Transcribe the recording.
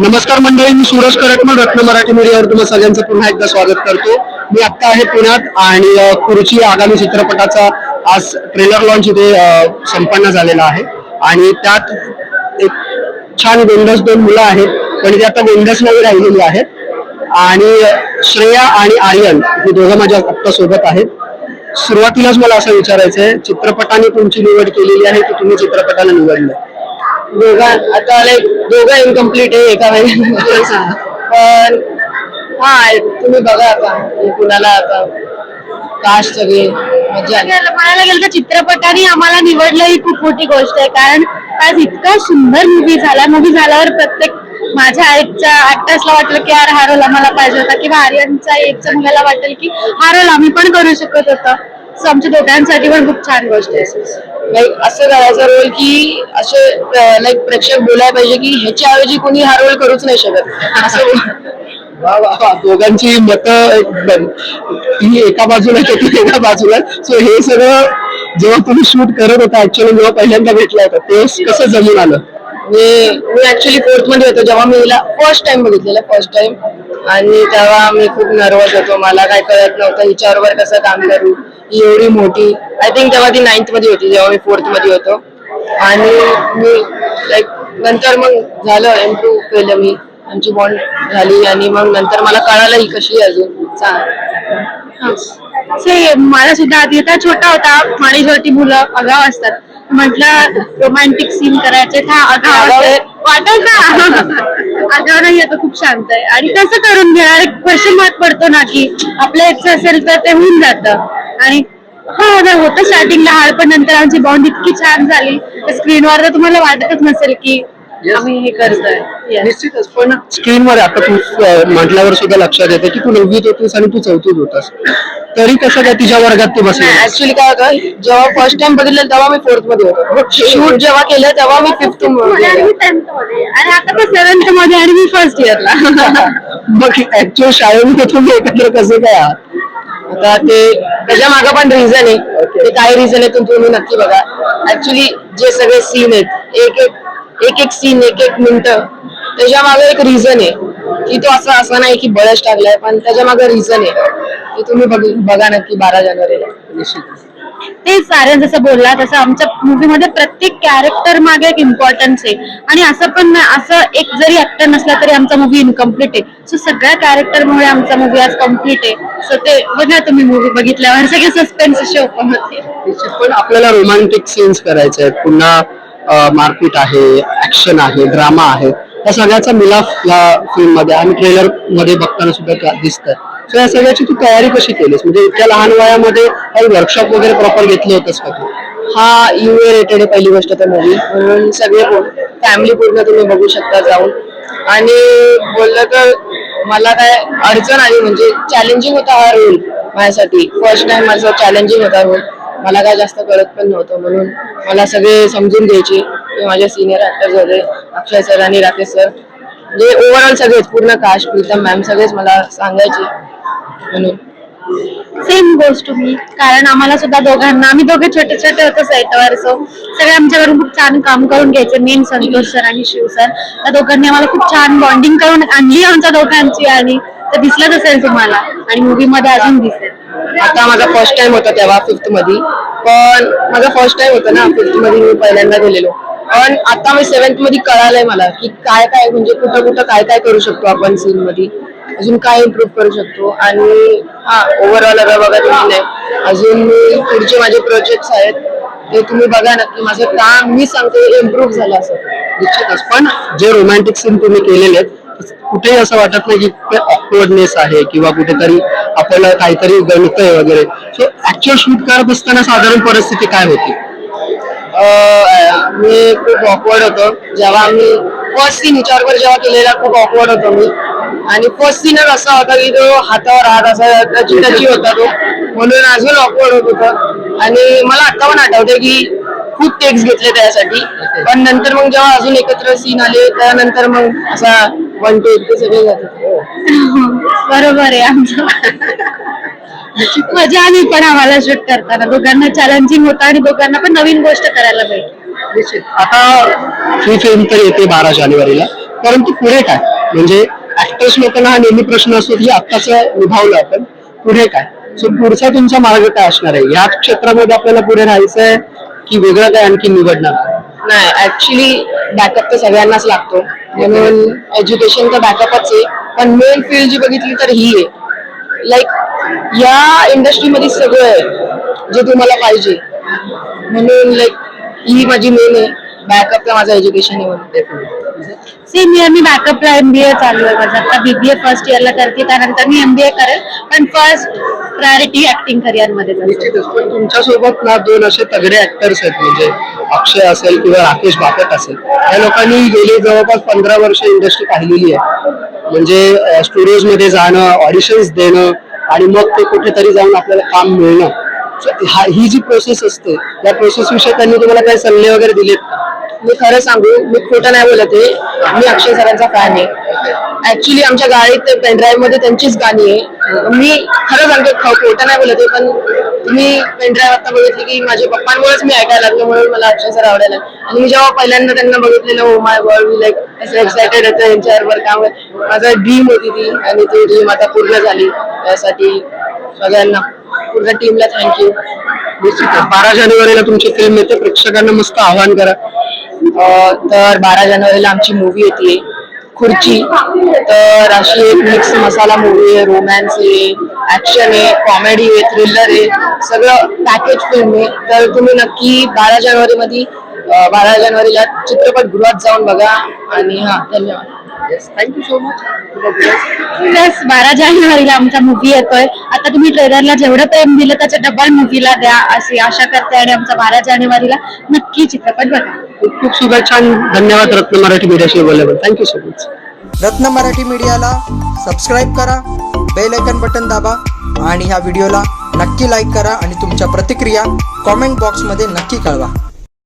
नमस्कार मंडळी मी सूरज करटमल रत्न मराठी मीडियावर तुम्हाला सगळ्यांचं पुन्हा एकदा स्वागत करतो. मी आत्ता आहे पुण्यात आणि खुर्ची आगामी चित्रपटाचा आज ट्रेलर लॉन्च इथे संपन्न झालेला आहे. आणि त्यात एक छान गोंडस दोन मुलं आहेत पण ती आता गोंडस नवी राहिलेली आहेत. आणि श्रेया आणि आर्यन हे दोघं माझ्या आत्ता सोबत आहेत. सुरुवातीलाच मला असं विचारायचं आहे चित्रपटाने तुमची निवड केलेली आहे की तुम्ही चित्रपटाला निवडलं दोघां आता लाईक दोघं इनकम्प्लीट आहे एका पण हा तुम्ही बघा आता कुणाला आता कास्ट सगळे मजा आली. म्हणायला गेलं तर चित्रपटाने आम्हाला निवडलं ही खूप मोठी गोष्ट आहे. कारण आज इतका सुंदर मूवी झाला. मूवी झाल्यावर प्रत्येक माझ्या आईच्या ऍक्टर्सला वाटलं की यार हा रोल आम्हाला पाहिजे होता. किंवा आर्यनच्या एकच्या मुलाला वाटेल की हा रोल आम्ही पण करू शकत होतो. सो आमच्या दोघांसाठी पण खूप छान गोष्ट आहे. लाईक असं करायचा रोल की असे लाईक प्रेक्षक बोलायला पाहिजे की ह्याच्या ऐवजी कोणी हा रोल करूच नाही शकत. असं वा वा वा. दोघांची मत एकदम ती एका बाजूला तर ती एका बाजूला. सो हे सगळं जेव्हा तुम्ही शूट करत होता ऍक्च्युअली जेव्हा पहिल्यांदा भेटला होता ते कसं जमून आलं? मी मी ऍक्च्युली फोर्थमध्ये होतो जेव्हा मी हिला फर्स्ट टाइम बघितलेलं फर्स्ट टाइम आणि तेव्हा मी खूप नर्वस होतो मला काय कळत नव्हतं हिच्याबरोबर कसं काम करू. ही एवढी मोठी आय थिंक तेव्हा ती नाईन्थमध्ये होती जेव्हा मी फोर्थमध्ये होतो. आणि मी लाईक नंतर मग झालं इम्प्रूव्ह केलं मी. आमची बॉन्ड झाली आणि मग नंतर मला कळालं ही कशी आहे अजून. चांग से मला सुद्धा आधी आता छोटा होता. माझी छोटी मुलं आगाव असतात. म्हटलं रोमॅन्टिक सीन करायचे. आगाव आहे. वाटत ना? आगाव नाही आता खूप शांत आहे. आणि कसं करून घेणार? क्वेश्चन मार्क पडतो ना की आपल्या इच्छा असेल तर ते होऊन जातं. आणि हा आता होतं स्टार्टिंगला हाड पण नंतर आमची बॉन्ड इतकी छान झाली. स्क्रीनवर तर तुम्हाला वाटतच नसेल की आम्ही हे करतोय. निश्चितच पण स्क्रीनवर आता तू म्हटल्यावर सुद्धा लक्षात येते की तू नववीत होतीस आणि तू चौथीत होतास. तरी कसं काय तिच्या वर्गात तू बसली? ऍक्च्युली काय होतं जेव्हा फर्स्ट टाइम बघितलं तेव्हा मी फोर्थमध्ये होतो. शूट जेव्हा केलं तेव्हा मी फिफ्थ आणि मध्ये मी 10th मध्ये. आणि आता तर सेव्हन्थमध्ये आणि मी फर्स्ट इयरला मग ऍक्च्युअल शाळेमध्ये तुम्ही एकत्र कसं काय आहात? आता ते त्याच्यामागे पण रिझन आहे. ते काय रिझन आहे तुम्ही नक्की बघा. ऍक्च्युली जे सगळे सीन आहेत एक एक एक एक सीन एक एक मिनिट त्याच्यामागे एक रिझन आहे. की तो असं असं नाही की बळच टाकलाय पण त्याच्यामागे रिझन आहे. ते तुम्ही बघ- नक्की बारा जानेवारीला. ते आर्यन जसं बोलला तसं आमच्या मूवी मध्ये प्रत्येक कॅरेक्टर मागे एक इम्पॉर्टन्स आहे. आणि असं पण असं एक जरी ऍक्टर नसला तरी आमचा मूवी इनकम्प्लीट आहे. सो सगळ्या कॅरेक्टर मुळे आमचा मूवी आज कंप्लीट आहे. सो ते बघा तुम्ही मूवी बघितल्यावर. सगळे सस्पेन्स असे ओपन होते. पण आपल्याला रोमॅन्टिक सीन्स करायचे आहेत. पुन्हा मारपीट आहे ऍक्शन आहे ड्रामा आहे. या सगळ्याचा मिलाफ या फिल्ममध्ये आणि ट्रेलरमध्ये बघताना सुद्धा दिसत सो या सगळ्याची तू तयारी कशी केलीस? म्हणजे इतक्या लहान वयामध्ये काही वर्कशॉप वगैरे प्रॉपर घेतले होतेस का तू? हा युए रेटेड आहे पहिली गोष्ट तर मूवी म्हणून सगळे फॅमिली पूर्ण तुम्ही बघू शकता जाऊन. आणि बोललं तर मला काय अडचण आली म्हणजे चॅलेंजिंग होता हा रोल माझ्यासाठी. फर्स्ट टाइम माझा चॅलेंजिंग होता रोल मला काय जास्त कळत पण नव्हतं म्हणून मला सगळे समजून घ्यायचे. माझ्या माझे सिनियर ऍक्टर्स होते अक्षय सर आणि राकेश सर म्हणजे ओव्हरऑल सगळेच पूर्ण कास्ट प्रीतम मॅम सगळेच मला सांगायचे. म्हणून. सेम गोष्ट मी कारण आम्हाला सुद्धा दोघांना आम्ही दोघे छोटे छोटे होतो सेटवर सो सगळे आमच्याकडून खूप छान काम करून घ्यायचे मेन संतोष सर आणि शिव सर. त्या दोघांनी आम्हाला खूप छान बॉन्डिंग करून आणली आमच्या दोघांची आणि ते दिसलंच असेल तुम्हाला. आणि मूवी मध्ये अजून दिसेल. आता माझा फर्स्ट टाइम होता तेव्हा फिफ्थमध्ये पण माझा फर्स्ट टाइम होता ना फिफ्थमध्ये मी पहिल्यांदा गेलेलो. पण आता मी सेव्हन्थमध्ये कळालंय मला की काय काय म्हणजे कुठं कुठं काय काय करू शकतो आपण सीन मध्ये. अजून काय इम्प्रूव्ह करू शकतो? आणि हा ओव्हरऑल अगर बघा तुम्ही नाही अजून मी पुढचे माझे प्रोजेक्ट्स आहेत ते तुम्ही बघा नक्की माझं काम मी सांगतो इम्प्रूव्ह झालं असं. निश्चितच. पण जे रोमॅन्टिक सीन तुम्ही केलेले आहेत कुठेही असं वाटत नाही की ते ऑकवर्डनेस आहे किंवा कुठेतरी आपल्याला काहीतरी गणतंय वगैरे. सो ऍक्च्युअल शूट करत असताना साधारण परिस्थिती काय होती? मी खूप ऑकवर्ड होतो. जेव्हा मी फर्स्ट सीन विचारवर जेव्हा केलेला खूप ऑकवर्ड होतो मी. आणि फर्स्ट सीनच असा होता की तो हातावर हात असा त्याची होता तो. म्हणून अजून ऑकवर्ड होत होतं. आणि मला आता पण आठवते की खूप टेक्स घेतले त्यासाठी. पण नंतर मग जेव्हा अजून एकत्र सीन आले त्यानंतर मग असा वन टेक ते सगळे जाते बरोबर आहे आमचं. मजा आली पण आम्हाला शूट करताना. दोघांना चॅलेंजिंग होतं आणि दोघांना पण नवीन गोष्ट करायला निश्चित. आता ही फिल्म तर येते बारा जानेवारीला. परंतु पुढे काय? म्हणजे ऍक्टर्स लोकांना हा नेहमी प्रश्न असतो की आत्ताच निभावलं आपण पुढे काय? सो पुढचा तुमचा मार्ग काय असणार आहे? याच क्षेत्रामध्ये आपल्याला पुढे राहायचंय की वेगळं काय आणखी निवडणार नाही ऍक्च्युली बॅकअप तर सगळ्यांनाच लागतो. म्हणून एज्युकेशन तर बॅकअपच आहे पण मेन फील्ड जी बघितली तर ही आहे. लाईक या इंडस्ट्रीमध्ये सगळं आहे जे तुम्हाला पाहिजे. म्हणून लाईक ही माझी मेन आहे. बॅकअप तर माझं एज्युकेशन आहे म्हणून सेम इयर मी बॅकअपला एमबीए चालू आहे माझं. आता बीबीए फर्स्ट इयरला करते त्यानंतर मी एमबीए करेल. पण फर्स्ट प्रायोरिटी ऍक्टिंग करिअरमध्ये निश्चितच. पण तुमच्यासोबत ना दोन असे तगडे ऍक्टर्स आहेत म्हणजे अक्षय असेल किंवा राकेश बापट असेल. या लोकांनी गेली जवळपास पंधरा वर्ष इंडस्ट्री पाहिलेली आहे. म्हणजे स्टुडिओजमध्ये जाणं ऑडिशन्स देणं आणि मग ते कुठेतरी जाऊन आपल्याला काम मिळणं. हा- ही जी प्रोसेस असते या प्रोसेस विषयी त्यांनी तुम्हाला काही सल्ले वगैरे दिलेत? मी खरं सांगू मी खोटं नाही बोलत आहे. मी अक्षय सरांचा फॅन आहे. ऍक्च्युली आमच्या गाडीत पेनड्राईव्हमध्ये त्यांचीच गाणी आहे. मी खरं सांगतो ख- खोटं नाही बोलत आहे पण तुम्ही पेनड्राईव्ह आता बघितली की माझ्या पप्पांमुळेच मी ऐकायला लागलो म्हणून मला अक्षय सर आवडायला. आणि मी जेव्हा पहिल्यांदा त्यांना बघितलेलं हो माय गॉड मी लाईक असं एक्सायटेड होतं यांच्यावर काम माझा ड्रीम होती ती आणि ती ड्रीम आता पूर्ण झाली. त्यासाठी सगळ्यांना पूर्ण टीमला थँक्यू निश्चितच बारा जानेवारीला तुमची फिल्म येते. प्रेक्षकांना मस्त आव्हान करा. तर बारा जानेवारीला आमची मूवी येते खुर्ची. तर अशी एक मिक्स मसाला मूवी आहे रोमॅन्स आहे ऍक्शन आहे कॉमेडी आहे थ्रिलर आहे सगळं पॅकेज फिल्म आहे. तर तुम्ही नक्की बारा जानेवारी मध्ये बारा जानेवारीला चित्रपटगृहात जाऊन बघा आणि हा धन्यवाद. थँक्यू सो मच प्लस बारा जानेवारीला आमचा मूवी येतोय. आता तुम्ही ट्रेलरला जेवढं टाइम दिलं त्याच्या डबल मूवीला द्या अशी आशा करते आणि आमचा बारा जानेवारीला नक्की चित्रपट बघा. खूप खूप शुभेच्छा आणि धन्यवाद रत्न मराठी मीडियाशी बोलल्याबद्दल. Thank you so much Ratna Marathi मीडियाला सबस्क्राईब करा बेल आयकन बटन दाबा आणि ह्या व्हिडिओला नक्की लाईक करा आणि तुमच्या प्रतिक्रिया कॉमेंट बॉक्समध्ये नक्की कळवा.